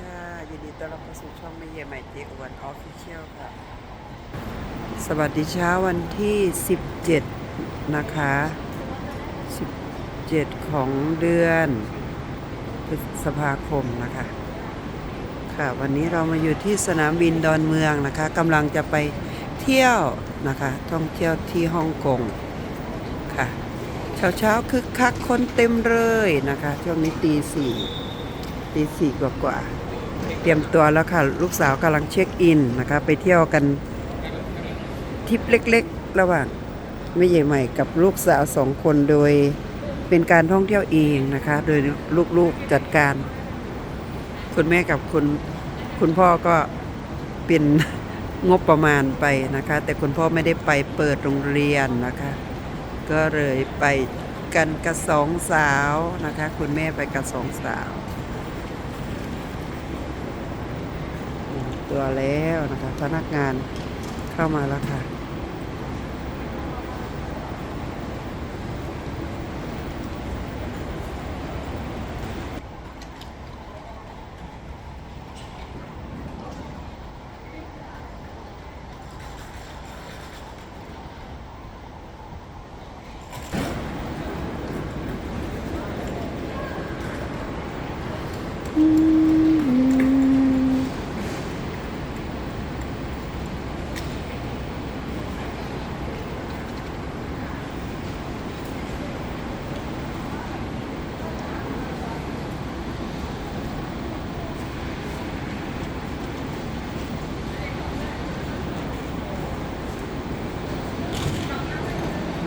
ค่ะยินดีต้อนรับเข้าสู่ช่องไม่เยใหม่เจอวันออฟฟิเชียลค่ะ สวัสดีเช้าวันที่ 17 นะคะ 17 ของเดือนพฤษภาคมนะคะ ค่ะวันนี้เรามาอยู่ที่สนามบินดอนเมืองนะคะกำลังจะไปเที่ยวนะคะท่องเที่ยวที่ฮ่องกงค่ะเช้าเช้าๆคึกคักคนเต็มเลยนะคะ ช่วงนี้ตีสี่ตีสี่กว่ากว่า เตรียมตัวแล้วค่ะ ลูกสาวกำลังเช็คอินนะคะ ไปเที่ยวกันทริปเล็กๆ ระหว่างไม่ใหญ่ใหม่กับลูกสาวสองคนโดยเป็นการท่องเที่ยวเองนะคะ โดยลูกๆจัดการ คุณแม่กับคุณคุณพ่อก็เป็นงบประมาณไปนะคะ แต่คุณพ่อไม่ได้ไปเปิดโรงเรียนนะคะ ก็เลยไปกันกับสองสาวนะคะ คุณแม่ไปกับสองสาวอืม ตัวแล้วนะคะพนักงานเข้ามาแล้วค่ะ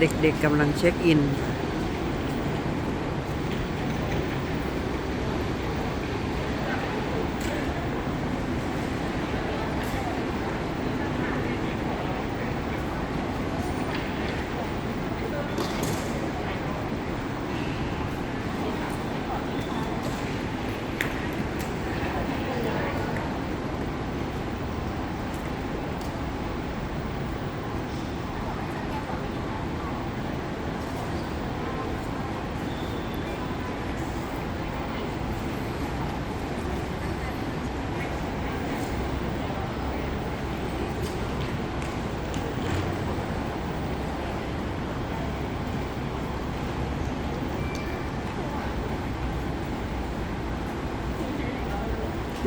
เด็กๆกำลังเช็คอิน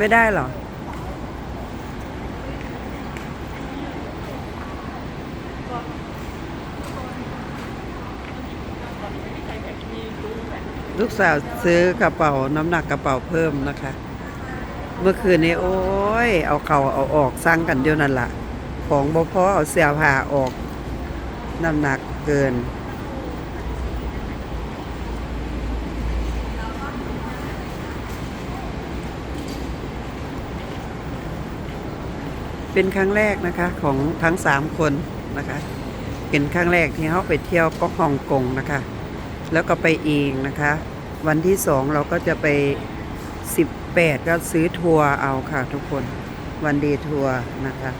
ไม่ได้หรอ ลูกสาวซื้อกระเป๋าน้ำหนักกระเป๋าเพิ่มนะคะ เมื่อคืนนี้โอ้ย เอาเข่าเอาออกสร้างกันเดียวนั่นละของบ่พอเอาเสียผ้าออก น้ำหนักเกิน เป็นครั้งแรกนะคะของทั้งสามคนนะคะเป็นครั้งแรกที่เขาไปเที่ยวก็ฮ่องกงนะคะ แล้วก็ไปเองนะคะ วันที่สองเราก็จะไปสิบแปดก็ซื้อทัวร์เอาค่ะทุกคนวันเดย์ทัวร์นะคะ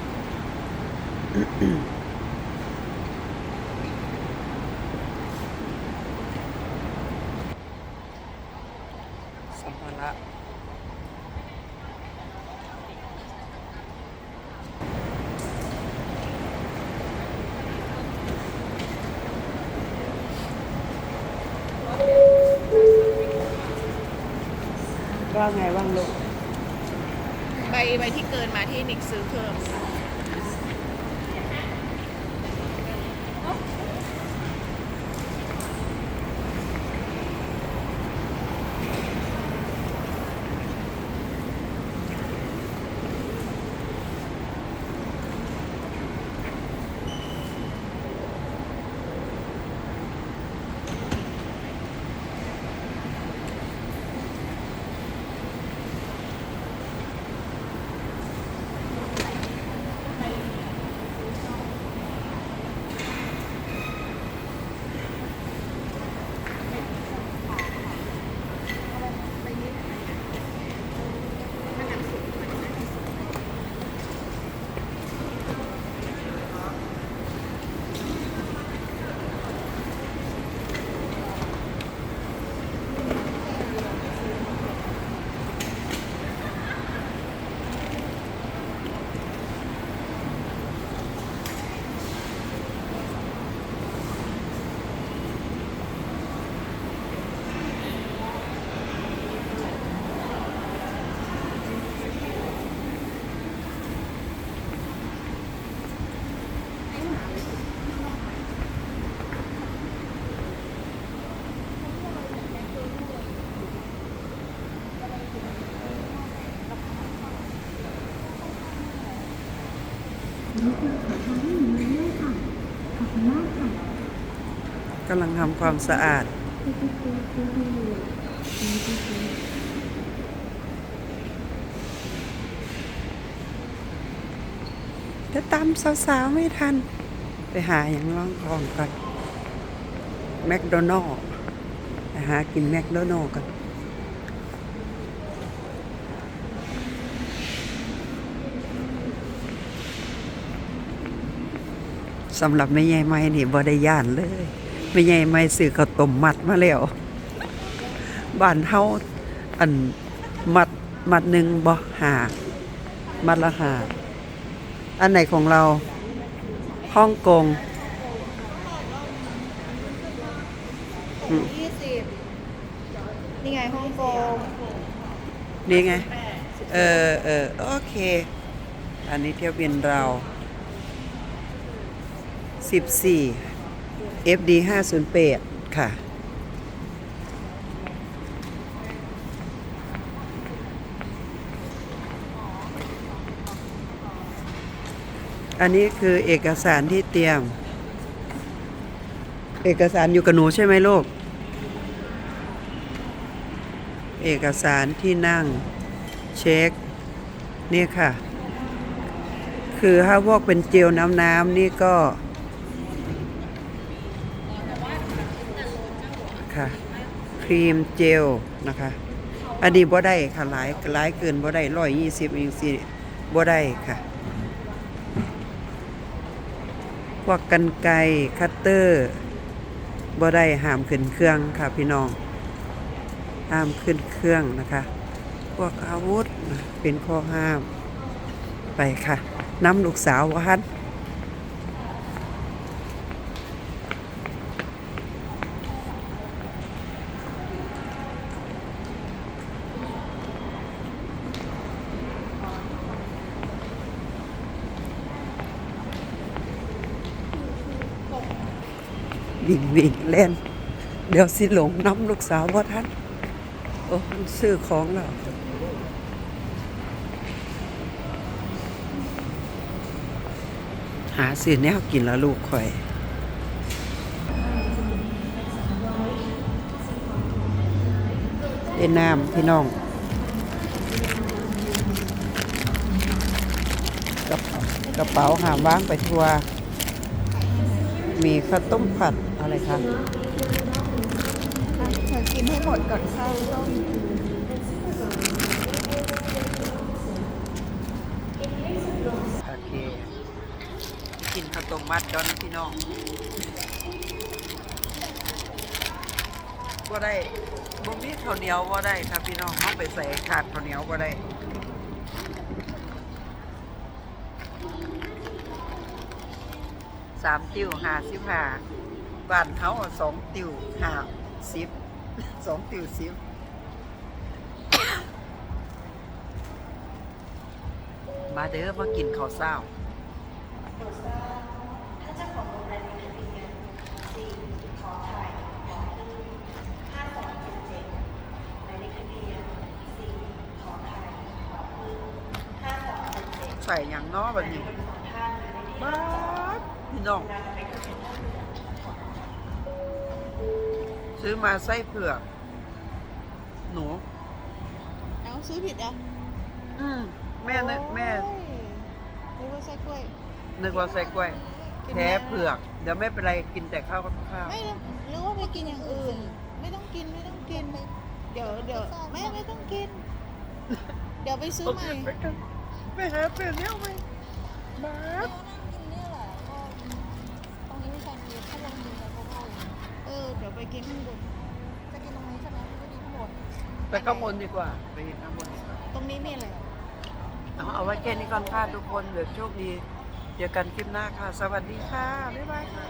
ว่าไงว่างลูก ใบใบที่เกินมาที่นิกซื้อเพิ่มค่ะ กำลังทำความสะอาด จะตามสาวๆ ไม่ทัน ไปหาอย่างร่องทองกันแมคโดนัลล์ไปหากินแมคโดนัลล์กันสำหรับแม่ใหญ่ไม้นี่บ่ได้ย่านเลย แม่ใหญ่ไม้ซื้อข้าวต้มมัดมาแล้วบ้านเฮาอันมัดมัดหนึ่งบ่หามัดละหาอันไหนของเราฮ่องกงยี่สิบนี่ไงฮ่องกงนี่ไง เออเออโอเค อันนี้เที่ยวบินเรา14 FD 508ค่ะ อันนี้คือเอกสารที่เตรียม เอกสารอยู่กับหนูใช่ไหมลูก เอกสารที่นั่ง เช็ค นี่ค่ะ คือถ้าพวกเป็นเจลน้ำน้ำนี่ก็ ค่ะ ค รีมเจลนะคะ อันนี้บ่ได้ค่ะหลายหลายเกินบ่ได้ร้อยยี่สิบอิงสิบ่ได้ค่ะพวกกันไกคัตเตอร์บ่ได้ห้ามขึ้นเครื่องค่ะพี่น้องห้ามขึ้นเครื่องนะคะ พวกอาวุธเป็นข้อห้ามไปค่ะน้ำลูกสาววัด วิ่งวิ่งเล่น เดี๋ยวสิหลงน้ำลูกสาวว่าท่านโอ้มันซื้อของแล้วหาซื้อแนวกินแล้วลูกข่อยเล่นน้ำพี่น้องกระเป๋าหามว่างไปทัวร์มีข้าวต้มผัด อะไรคะเธอกินให้หมดก่อนเข้ต้มโอเคกินข้าวต้มมัดก่อนพี่น้องว่าได้บ่มีข้าวเหนียวว่าได้ครับพี่น้องเอาไปใส่ขาดข้าวเหนียวว่าได้สามติวห้าสิบห้า บ้านเขาสองติวห้าสิบสองติวสิบมาเด้อมากินข้าวเช้าใส่อย่างน้อแบบนี้บ้าพี่น้อง ซื้อมาไส้เผือก หนู เอาซื้อผิดอะอืมแม่นึกแม่ โอ้ยนึกว่าไส้กล้วย นึกว่าใส่กล้วยแท้เผือก เดี๋ยวไม่เป็นไรกินแต่ข้าวกับข้าว ไม่หรือว่าไปกินอย่างอื่น ไม่ต้องกินไม่ต้องกิน เดี๋ยวเดี๋ยวไม่ไม่ต้องกิน เดี๋ยวไปซื้อใหม่ ไปกันไปหาเปลี่ยนเนี้ยไหมบ้าด ตรงนี้ไม่ใช่มีข้างบนมีแต่ข้าวโพด เออเดี๋ยวไปกินข้างบน จะกินตรงนี้ใช่ไหมไม่กินข้างบน ไปข้างบนดีกว่าไปข้างบนดีกว่าตรงนี้มีอะไรเอาเอาไว้แค่นี้ก่อนค่ะทุกคนเดี๋ยวโชคดี เจอกันคลิปหน้าค่ะ สวัสดีค่ะ บ๊ายบายค่ะ